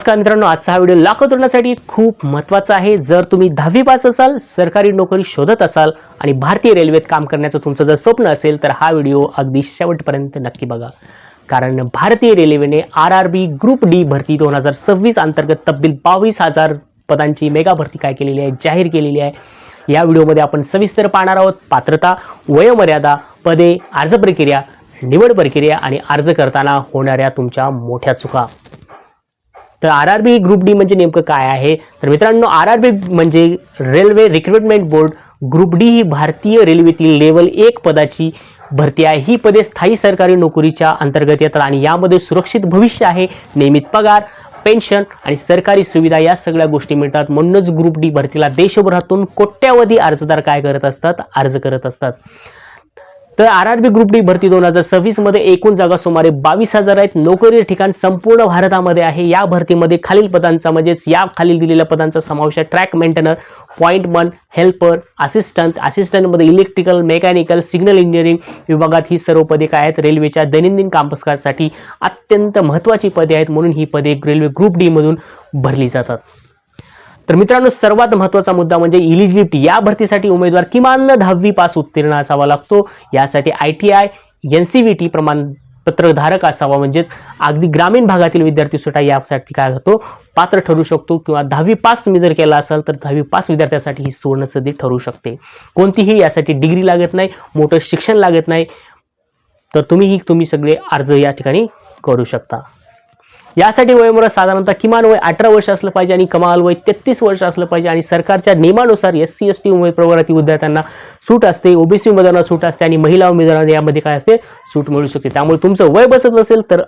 नमस्कार मित्रांनो आजचा हा व्हिडिओ लाखो तरुणासाठी खूप महत्त्वाचा आहे. जर तुम्ही दहावी पास असाल सरकारी नोकरी शोधत असाल आणि भारतीय रेल्वेत काम करण्याचं तुमचं जर स्वप्न असेल तर हा व्हिडिओ अगदी शेवटपर्यंत नक्की बघा. कारण भारतीय रेल्वेने R R B group D भरती दोन हजार सव्वीस अंतर्गत तब्दील बावीस हजार पदांची मेगा भरती काय केलेली आहे जाहीर केलेली आहे. या व्हिडिओमध्ये आपण सविस्तर पाहणार आहोत पात्रता वयोमर्यादा पदे अर्ज प्रक्रिया निवड प्रक्रिया आणि अर्ज करताना होणाऱ्या तुमच्या मोठ्या चुका. तर R R B group D म्हणजे नेमकं काय आहे? तर मित्रांनो आर आर बी म्हणजे railway recruitment board group D ही भारतीय रेल्वेतील लेवल एक पदाची भरती आहे. ही पदे स्थायी सरकारी नोकरीच्या अंतर्गत येतात आणि यामध्ये सुरक्षित भविष्य आहे नियमित पगार पेन्शन आणि सरकारी सुविधा या सगळ्या गोष्टी मिळतात. म्हणूनच ग्रुप डी भरतीला देशभरातून कोट्यावधी अर्जदार काय करत असतात? अर्ज करत असतात. तर R R B group D भरती दोन हजार सव्वीसमध्ये एकूण जागा सुमारे बावीस हजार आहेत. नोकरी ठिकाण संपूर्ण भारतामध्ये आहे. या भरतीमध्ये खालील पदांचा म्हणजेच या खालील दिलेल्या पदांचा समावेश आहे. Track maintainer pointsman helper assistant असिस्टंटमध्ये electrical mechanical signal engineering विभागात ही सर्व पदे काय आहेत? रेल्वेच्या दैनंदिन कामकाजासाठी अत्यंत महत्त्वाची पदे आहेत म्हणून ही पदे रेल्वे ग्रुप डीमधून भरली जातात. तर मित्रांनो सर्वात महत्त्वाचा मुद्दा म्हणजे इलिजिबिलिटी या भरतीसाठी उमेदवार किमान दहावी पास उत्तीर्ण असावा लागतो. यासाठी I T I N C V T प्रमाणपत्रधारक असावा म्हणजेच अगदी ग्रामीण भागातील विद्यार्थी सुद्धा यासाठी काय होतो? पात्र ठरू शकतो किंवा दहावी पास तुम्ही जर केला असाल तर दहावी पास विद्यार्थ्यासाठी ही सुवर्णसंधी ठरू शकते. कोणतीही यासाठी डिग्री लागत नाही मोठं शिक्षण लागत नाही तर तुम्हीही तुम्ही सगळे अर्ज या ठिकाणी करू शकता. यासाठी वयोमर्यादा साधारणतः किमान वय अठरा वर्ष असलं पाहिजे आणि कमाल वय तेहतीस वर्ष असलं पाहिजे आणि सरकारच्या नियमानुसार एस सी एस टी प्रवर्गातील विद्यार्थ्यांना सूट असते ओबीसी उमेदवारांना सूट असते आणि महिला उमेदवारांना यामध्ये काय असते? सूट मिळू शकते. त्यामुळे तुमचं वय बसत नसेल तर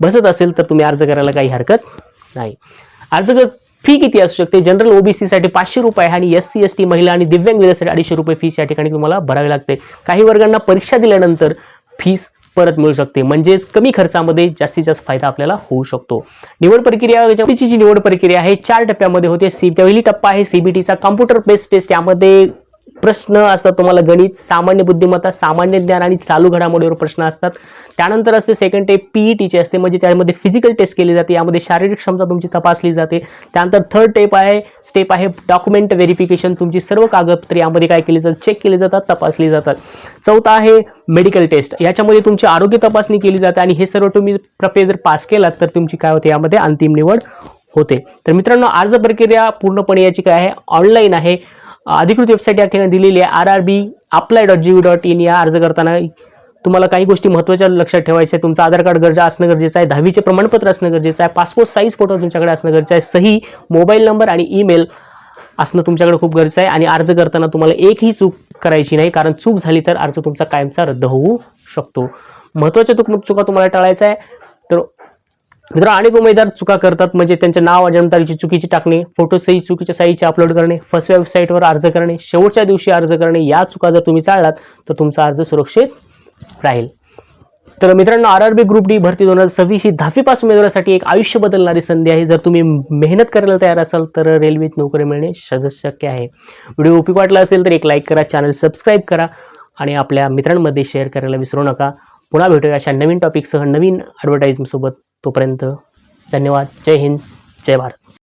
बसत असेल तर तुम्ही अर्ज करायला काही हरकत नाही. अर्ज फी किती असू शकते? जनरल ओबीसीसाठी पाचशे रुपये आहे आणि एस सी एस टी महिला आणि दिव्यांग विद्यासाठी अडीचशे रुपये फीस या ठिकाणी तुम्हाला भरावी लागते. काही वर्गांना परीक्षा दिल्यानंतर फीस परत मिळू शकते. म्हणजेच कमी खर्चामध्ये जास्तीत जास्त फायदा आपल्याला होऊ शकतो. निवड प्रक्रिया जी निवड प्रक्रिया आहे चार टप्प्यामध्ये होते. सी पहिली टप्पा आहे सीबीटीचा कॉम्प्युटर बेस्ड टेस्ट यामध्ये प्रश्न असतात तुम्हाला गणित सामान्य बुद्धिमत्ता सामान्य ज्ञान आणि चालू घडामोडीवर प्रश्न असतात. त्यानंतर असते सेकंड टेप पीईटीचे असते म्हणजे त्यामध्ये फिजिकल टेस्ट केली जाते यामध्ये शारीरिक क्षमता तुमची तपासली जाते. त्यानंतर थर्ड टेप आहे स्टेप आहे डॉक्युमेंट व्हेरिफिकेशन तुमची सर्व कागदपत्रे यामध्ये काय केली जातात? चेक केली जातात तपासली जातात. चौथा आहे मेडिकल टेस्ट याच्यामध्ये तुमची आरोग्य तपासणी केली जाते आणि हे सर्व तुम्ही प्रपे जर पास केलात तर तुमची काय होते? यामध्ये अंतिम निवड होते. तर मित्रांनो अर्ज प्रक्रिया पूर्णपणे याची काय आहे? ऑनलाईन आहे. अधिकृत वेबसाईट या ठिकाणी दिलेली आहे R R B apply dot G dot in या अर्ज करताना तुम्हाला काही गोष्टी महत्त्वाच्या लक्षात ठेवायच्या आहे तुमचं आधार कार्ड गरजा असणं गरजेचं आहे दहावीचे प्रमाणपत्र असणं गरजेचं आहे पासपोर्ट साईज फोटो तुमच्याकडे असणं गरजेचं आहे सही मोबाईल नंबर आणि ईमेल असणं तुमच्याकडे खूप गरजेचं आहे. आणि अर्ज करताना तुम्हाला एकही चूक करायची नाही कारण चूक झाली तर अर्ज तुमचा कायमचा रद्द होऊ शकतो. महत्त्वाच्या चूक चुका तुम्हाला टाळायचं आहे. मित्र अनेक उमेदवार चुका करतात म्हणजे त्यांचे नाव जन्मतारीची चुकीची टाकणे फोटो सही चुकीच्या साईचे अपलोड करणे फर्स्ट वेबसाईटवर अर्ज करणे शेवटच्या दिवशी अर्ज करणे या चुका जर तुम्ही चाळलात तर तुमचा अर्ज सुरक्षित राहील. तर मित्रांनो R R B group D भरती दोन हजार सव्वीस ही दहावी पास उमेदवारासाठी एक आयुष्य बदलणारी संधी आहे. जर तुम्ही मेहनत करायला तयार असाल तर रेल्वेत नोकरी मिळणे सहज शक्य आहे. व्हिडिओ उपयोग वाटला असेल तर एक लाईक करा चॅनल सबस्क्राईब करा आणि आपल्या मित्रांमध्ये शेअर करायला विसरू नका. पुन्हा भेटूया अशा नवीन टॉपिकसह नवीन ॲडव्हर्टाईजसोबत तोपर्यंत धन्यवाद. जय हिंद जय भारत.